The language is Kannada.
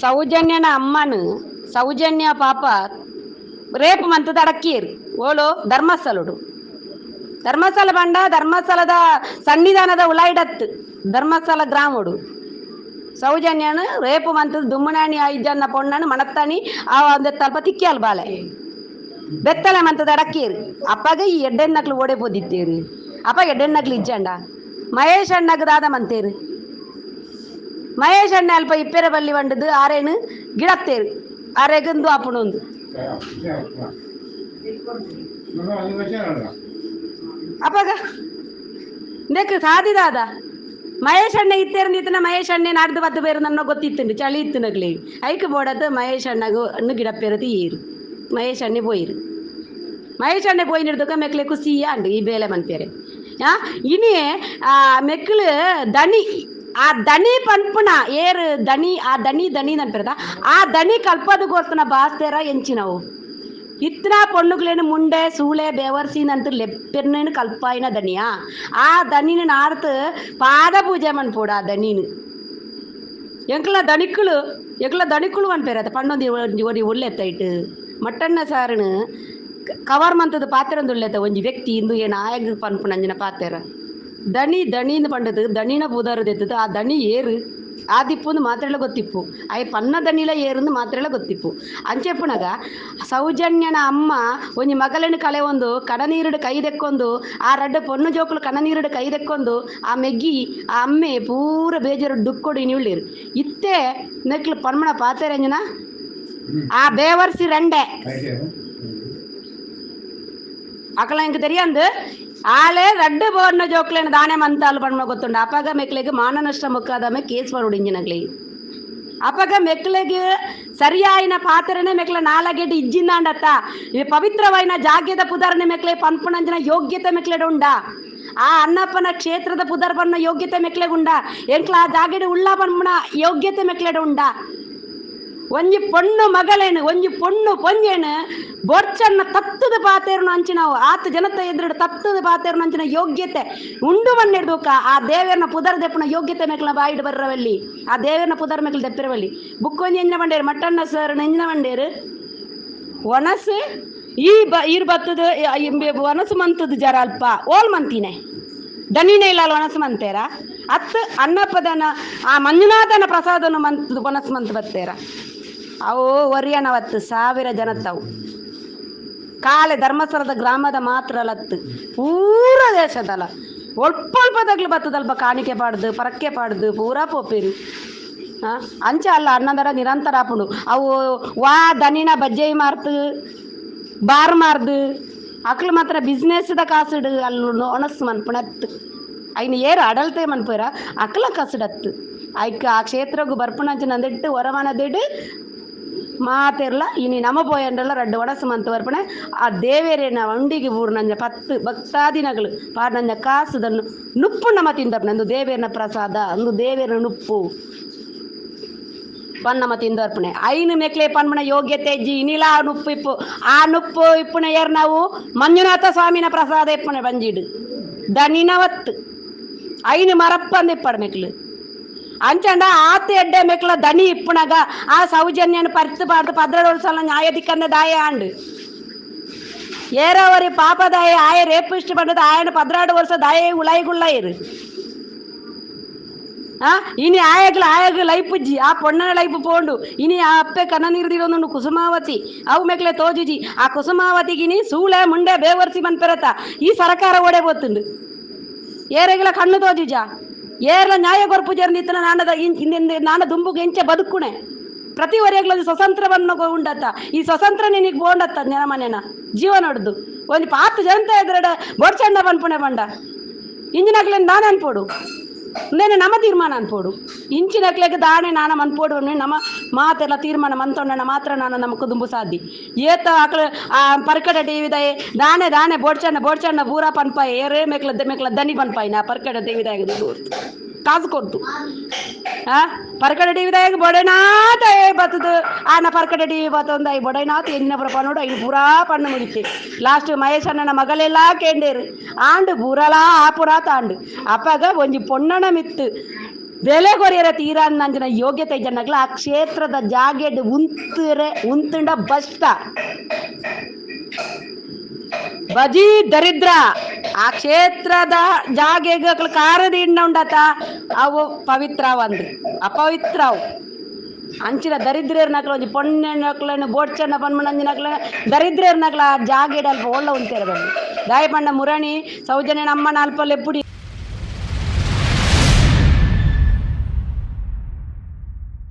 ಸೌಜನ್ಯನ ಅಮ್ಮನು, ಸೌಜನ್ಯ ಪಾಪ, ರೇಪ್ ಮಂತದ ತಡಕೀರ್ ಓಳು ಧರ್ಮಸ್ಥಲುಡು ಧರ್ಮಸ್ಥಳ ಬಂಡ, ಧರ್ಮಸ್ಥಳದ ಸನ್ನಿಧಾನದ ಉಲಾಯಿಡತ್ ಧರ್ಮಸ್ಥಳ ಗ್ರಾಮಡು. ಸೌಜನ್ಯನ ರೇಪು ಮಂತದ ದುಮ್ಮನಾಣಿ ಐಜನ್ನ ಪೊಣ್ಣನು ಮಣತ್ತಾಣಿ, ಆ ಒಂದು ತಲ್ಪ ತಿಕ್ಕಿಯಲ್ ಬಾಲೆ ಬೆತ್ತಲೆ ಮಂತದ ತಡಕೀರ್ ಅಪ್ಪಗ ಈ ಎಡ್ಡೆನ್ನಕ್ಲು ಓಡೆ ಬೋದಿದ್ದೀರಿ ಅಪ್ಪ ಎಡ್ಡೆನ್ನಕ್ಲು ಇಜ್ಜಂಡ. ಮಹೇಶ್ ಅಣ್ಣಗದಾದ ದಾದ ಮಂತೇರು. ಮಹೇಶ್ ಅಣ್ಣ ಅಲ್ಪ ಇಪ್ಪೆರೆ ಬಲ್ಲಿ ಬಂಡದ್ದು ಆರೇನು ಗಿಡತ್ತೇರು. ಆರೇಗಂದು ಆಪಣೊಂದು. ಅಪ್ಪಾಗ ನೆಕ್ ಸಾಧಿದಾದ ಮಹೇಶ್ ಅಣ್ಣ ಇತ್ತೇರು ನಿತ್ತನ ಮಹೇಶ್ ಅಣ್ಣ ನಾಡ್ದು ಬದ್ದು ಬೇರು ನನ್ನ ಗೊತ್ತಿತ್ತು ಚಳಿ ಇತ್ತು ನಗ್ಲಿ ಐಕ್ ಬೋಡದ್ದು ಮಹೇಶ್ ಅಣ್ಣಗ ಅಣ್ಣು ಗಿಡಪ್ಪೇರದು ಏರು ಮಹೇಶ್ ಅಣ್ಣೆ ಬೋಯಿರು. ಮಹೇಶ್ ಅಣ್ಣೆ ಬೋಯ್ ನಿಡ್ದಕ್ಕ ಮೆಕ್ಲೆ ಕುಸಿಯ ಅಂಡು ಈ ಬೇಲೆ ಮನ್ಪೇರೆ. ಆ ಇನಿ ಮೆಕ್ಕಲು ದಣಿ ಆ ದನಿ ಪನ್ಪುನ ಏರು ದನಿ ಆ ದನಿ ದನಿ ಅನ್ಪಿರದ ಆ ದನಿ ಕಲ್ಪದಗೋಸ್ಕರ ಬಾಸ್ತೇರ ಎಂಚಿನವು ಇತ್ತನ ಪೊಣ್ಣುಗಳೇನು ಮುಂಡೆ ಸೂಳೆ ಬೇವರ್ಸಿನಂತ ಲೆಪ್ಪೆರ್ನೇನು ಕಲ್ಪಾಯಿನ ದನಿಯಾ ಆ ದನಿನ ನಾಡ್ತು ಪಾದ ಪೂಜೆ ಮನ್ಪೋಡ ಆ ದನಿನು ಎಂಕ್ಲ ದಣಿಕ್ಕಳು ಎಂಕ್ಲ ದಣಿಕ್ಕಳು ಅನ್ಪೇರ ಪಣ್ಣೊಂದು ಒಡಿ ಒಳ್ಳೆತ್ತೈಟ್ ಮಟ್ಟಣ್ಣ ಸಾರನು ಕವರ್ ಮಂತದ ಪಾತ್ರೆ ಒಂದು ಒಳ್ಳೆತ್ತ ಒಂಜಿ ವ್ಯಕ್ತಿ ಇಂದು ಏನು ಆಯಗ ಪನ್ಪುನಂಜಿನ ಪಾತ್ರೆ ದಣಿ ದಣಿನ ಪಂಡದು ದಣಿನ ಬೂದಾರದೆತ್ತದು ಆ ದಣಿ ಏರು ಆ ದಿಪ್ಪುಂದು ಮಾತ್ರೆಲ್ಲ ಗೊತ್ತಿಪ್ಪು ಅಯ್ಯ ಪನ್ನ ದಣಿಲ ಏರುಂದು ಮಾತ್ರೆಲ್ಲ ಗೊತ್ತಿಪ್ಪು ಅಂಚೆಪ್ಪುನಗ ಸೌಜನ್ಯನ ಅಮ್ಮ ಒಂಜಿ ಮಗಲನ ಕಳೆ ಒಂದು ಕಡನೀರುಡು ಕೈ ದೆಕ್ಕೊಂದು ಆ ರಡ್ಡ ಪೊಣ್ಣು ಜೋಕುಲು ಕಡನೀರುಡು ಕೈ ದೆಕ್ಕೊಂದು ಆ ಮೆಗ್ಗಿ ಆ ಅಮ್ಮೆ ಪೂರ ಬೇಜಾರು ಡುಕ್ಕೊಡು ಇನಿಳ್ಳಿರು ಇತ್ತೆ ನೆಕ್ಲು ಪನ್ಮಣ ಪಾತ್ರೆ ಅಂಜನ ಆ ಬೇವರ್ಸಿ ರಂಡೆ అక్కడ ఇంక తెలియందు ఆలే రెడ్డు బోర్న జోకులైన దానే మంతాలు పడిన ಗೊತ್ತುಂಡು ಅಪಾಗ ಮೆಕ್ಲೆಗೆ ಮಾನ ನಷ್ಟ ಮುಕ್ಕಾದಮೆ ಕೇಸ್ ಮಾಡುಡು ಇಂಜಿನಗ್ಲಿ ಅಪಾಗ ಮೆಕ್ಲೆಗೆ ಸರಿಯಾಯಿನ ಪಾತ್ರನೆ ಮೆಕ್ಲ ನಾಲಗೆಡ್ಡಿ ಇಜ್ಜಿಂದಾಂಡತ್ತ ಈ ಪವಿತ್ರವಾಯಿನ ಜಾಗ್ಯದ ಪುದರ್ನೆ ಮೆಕ್ಲೆ ಪನ್ಪಣಂಜನ ಯೋಗ್ಯತೆ ಮೆಕ್ಲೆಡು ಉಂಡ ಆ ಅಣ್ಣಪ್ಪನ ಕ್ಷೇತ್ರದ ಪುದರ್ ಪನ್ನ ಯೋಗ್ಯತೆ ಮೆಕ್ಲೆಗುಂಡ ಎಂಕ್ಲ ಆ ಜಾಗೆಡು ಉಳ್ಳ ಒಂಜಿ ಪೊಣ್ಣು ಮಗಳೇನು, ಒಂಜಿ ಪೊಣ್ಣು ಪೊಂಜೇನು ಬೊರ್ಚನ್ನ ತತ್ತದ ಪಾತೇರ್ನು ಅಂಚಿನವು ಆತ ಜನತ ಎದುರು ತತ್ತದ ಪಾತೇರ್ನು ಅಂಚಿನ ಯೋಗ್ಯತೆ ಉಂಡು ಮಣ್ಣಿಡ್ಬೇಕ ಆ ದೇವರನ್ನ ಪುದರ್ ದೆಪ್ಪನ ಯೋಗ್ಯತೆ ಮೇಕಲ ಬಾಯಿಡ್ ಬರ್ರವಲ್ಲಿ. ಆ ದೇವರನ್ನ ಪುದರ್ ಮೇಕಲ್ ದೆಪ್ಪಿರವಲ್ಲಿ. ಬುಕ್ ಒಂಜಿ ಎಂಜಿನ ಬಂಡೇರು ಮಟ್ಟಣ್ಣ ಸರ್ ಎಂಜಿನ ಬಂಡೇರು ಒಣಸು ಈ ಬ ಈರ್ ಬತ್ತದ ಒನಸು ಮಂತದ ಜರ ಅಲ್ಪ. ಓಲ್ ಮಂತಿನೇ. ದನಿನೇ ಇಲ್ಲ ಒಣಸು ಮಂತೇರ. ಅತ್ ಅನ್ನಪದನ ಆ ಮಂಜುನಾಥನ ಪ್ರಸಾದನ ಮಂತ್ ಒಣಸು ಮಂತ್ ಬತ್ತೇರ. ಅವು ಒರಿಯನವತ್ತು, ಸಾವಿರ ಜನತ್ತವು. ಕಾಲೆ ಧರ್ಮಸ್ಥಳದ ಗ್ರಾಮದ ಮಾತ್ರ ಲತ್ತು. ಪೂರ ದೇಶದಲ್ಲ ಒಲ್ಪ ಒಲ್ಪದಾಗ್ಲು ಬತ್ತದಲ್ಪ ಕಾಣಿಕೆ ಪಾಡ್ದು, ಪರಕ್ಕೆ ಪಾಡ್ದು, ಪೂರ ಪೋಪಿರು. ಅಂಚೆ ಅಲ್ಲ, ಅನ್ನದರ ನಿರಂತರ ಆಪುಂಡು ಅವು ವಾ ದನಿನ ಬಜ್ಜೈ ಮಾರ್ತು ಬಾರ್ ಮಾರ್ದು, ಅಕ್ಲು ಮಾತ್ರ ಬಿಸ್ನೆಸ್ದ ಕಾಸುಡು, ಅಲ್ಲಿ ಒಣಸ್ ಮನ್ಪುಣತ್ತು ಅಯ್ನ ಏರು ಅಡಲ್ತೆ ಮನ್ಪುರ, ಅಕ್ಲ ಕಸಡತ್ತು. ಐಕ್ ಆ ಕ್ಷೇತ್ರಗೂ ಬರ್ಪುಣಂಚು ನಂದಿಟ್ಟು ಮಾತಿರ್ಲ, ಇನಿ ನಮ ரெண்டு வடசு மந்த் ಮಂತ್ ಬರ್ಪಣೆ ಆ நான் வண்டிக்கு ಊರು ನಂಜ ಪತ್ತು ಭಕ್ತಾದಿನಗಳು ಪಾ ನಂಜ ಕಾಸುದನ್ನು ನುಪ್ಪು ನಮ ತಿಂದಪ್ಪ ನಂದು ದೇವೇರನ ಪ್ರಸಾದ, ಅಂದು ದೇವೇರನ ನುಪ್ಪು. ಪನ್ನಮ ತಿಂದರ್ಪಣೆ. ಐನು ಮೆಕ್ಲೆ ಪನ್ಮಣ ಯೋಗ್ಯತೆ ಇಜ್ಜಿ ಇನಿಲ ಆ ನುಪ್ಪು ಇಪ್ಪು. ಆ ನುಪ್ಪು ಇಪ್ಪುನ ಏರ್ ನಾವು ಮಂಜುನಾಥ ಸ್ವಾಮಿನ ಪ್ರಸಾದ ಇಪ್ಪನೆ ಬಂಜಿಡು. ದನಿನವತ್ತು. ಐನು ಮರಪ್ಪಂದು ಇಪ್ಪಡು ಮೆಕ್ಲು. ಅಂಚಂಡ ಆತ ಎಡ್ಡೆ ಮೆಕ್ಲ ದನಿ ಇಪ್ಪುನಗ ಆ ಸೌಜನ್ಯನ ಪರಿತು ಪಾಡ್ದು ಪದ್ರಡೋಲ್ಸಲ ನ್ಯಾಯಧಿಕರಣ ದಾಯ ಆಂಡು. ಏರವರಿ ಪಾಪ ದಾಯ ಆಯ ರೇಪಿಸ್ಟ್ ಬಂದದ, ಆಯನ ಪದ್ರಾಡು ವರ್ಷ ದಾಯ ಉಳಾಯಿಗುಳ್ಳ ಇರು. ಆ, ಇನಿ ಆಯಗ್ಲ ಆಯಗ ಲೈಫ್ ಆ ಪೊಣ್ಣನ ಲೈಫ್ ಪೋಂಡು, ಇನಿ ಆ ಅಪ್ಪೆ ಕನ ನೀರ್ದಿರೋನು ಕುಸುಮಾವತಿ, ಅವು ಮೆಕ್ಲೆ ತೋಜುಜಿ, ಆ ಕುಸುಮಾವತಿಗಿನಿ ಸೂಳೆ ಮುಂಡೆ ಬೇವರ್ಸಿ ಮನ್ಪೆರತ, ಈ ಸರಕಾರ ಓಡೆ ಗೊತ್ತುಂಡು ಏರೆಗ್ಲ ಕಣ್ಣು ತೋಜುಜ? ಏರ್ಲ ನ್ಯಾಯ ಕೊರ್ಪು ಜರ್ನಿತ್ತನ ನಾನದ ಹಿಂದೆ ನಾನ ದುಂಬುಗೆ ಎಂಚೆ ಬದುಕುಣೆ. ಪ್ರತಿ ವರೆಗ್ಲದು ಸ್ವತಂತ್ರವನ್ನು ಉಂಡತ್ತ. ಈ ಸ್ವತಂತ್ರ ನಿನಗೆ ಬೋಂಡತ್ತ ನೆನಮನೆನ ಜೀವ ನೋಡ್ದು. ಒಂದು ಪಾತು ಜನತ ಎದುರಡ ಬೊಡ್ಚಂಡ ಬನ್ಪುಣೆ ಬಂಡ. ಇಂಜಿನಕ್ಲೆ ನಾನು ಅನ್ಪೋಡು. ನೇನೆ ನಮ್ಮ ತೀರ್ಮಾನ ಅನ್ಪೋಡು. ಇಂಚಿನಕ್ಲೆಗೆ ದಾಣೆ ನಾನ ಅನ್ಪೋಡು ನಮ್ಮ ಮಾತೆಲ್ಲ ತೀರ್ಮಾನ ಮಂತೊಂಡನ ಮಾತ್ರ ನಾನು ನಮ್ಮ ಕುದುಂಬು ಸಾಧ್ಯ ಏತ ಆಕಳ, ಆ, ಪರ್ಕಡ ದೇವಿದಾಯ, ದಾಣೆ ದಾಣೆ ಬೋಡ್ಚಣ್ಣ ಬೋಡ್ಚಣ್ಣ ಬೂರ ಪನ್ಪಾಯಿ, ಏರೇ ಮೇಕ್ಲ ಮೇಕ್ಲ ದನಿ ಪನ್ಪಾಯಿ ನಾ ಪರ್ಕಡ ಟಿವಿದಾಯ ಕಾಸು ಕೊಡ್ತು ಆ? ಪರ್ಕಡ ಬೊಡೆನಾಥ ಏ ಬತ್ತದು. ಆನ ನಾ ಟಿವಿ ಬತ್ತೊಂದು ಐ ಬೊಡೆನಾಥ, ಎನ್ನ ಪುರ ನೋಡು, ಐದು ಪೂರಾ ಪಣ್ಣು ಮುಗಿತೆ ಲಾಸ್ಟ್ ಮಹೇಶ್ ಅಣ್ಣನ ಮಗಲೆಲ್ಲ ಕೇಂದೇರು ಆಂಡು ಪೂರಲಾ ಆ ಪುರಾ ತಾಂಡು. ಅಪ್ಪಾಗ ಒಂಜಿ ಪೊಣ್ಣನ ಮಿತ್ತು. ಬೆಲೆ ಕೊರಿಯರ ತೀರ ನಂಜನ ಯೋಗ್ಯತೆ ಜನಗಳ ಆ ಕ್ಷೇತ್ರದ ಜಾಗೆಡ್ ಉಂತರೆ, ಉಂತುಂಡ ಬಸ್ತ. ಬಜಿ ದರಿದ್ರ. ಆ ಕ್ಷೇತ್ರದ ಜಾಗೆಗ ಕಾರದ ಇಣ್ಣ ಉಂಡತ, ಅವು ಪವಿತ್ರ ಒಂದು ಅಪವಿತ್ರವು. ಅಂಚಿನ ದರಿದ್ರೇರ್ ನಕಲ ಒಂಜಿ ಪೊಣ್ಣೆ ನಕಲನ್ನು ಬೋಡ್ಚಣ್ಣ ಪನ್ಮಣಂಜಿ ನಕಲ ದರಿದ್ರೇರ್ ನಕಲ ಆ ಜಾಗೆಡ್ ಅಲ್ಪ ಒಳ್ಳೆ ಉಂತೇರ ದಾಯ ಪಂಡ ಮುರಣಿ ಸೌಜನ್ಯ ಅಮ್ಮನ ಅಲ್ಪ ಲೆಪ್ಪುಡಿ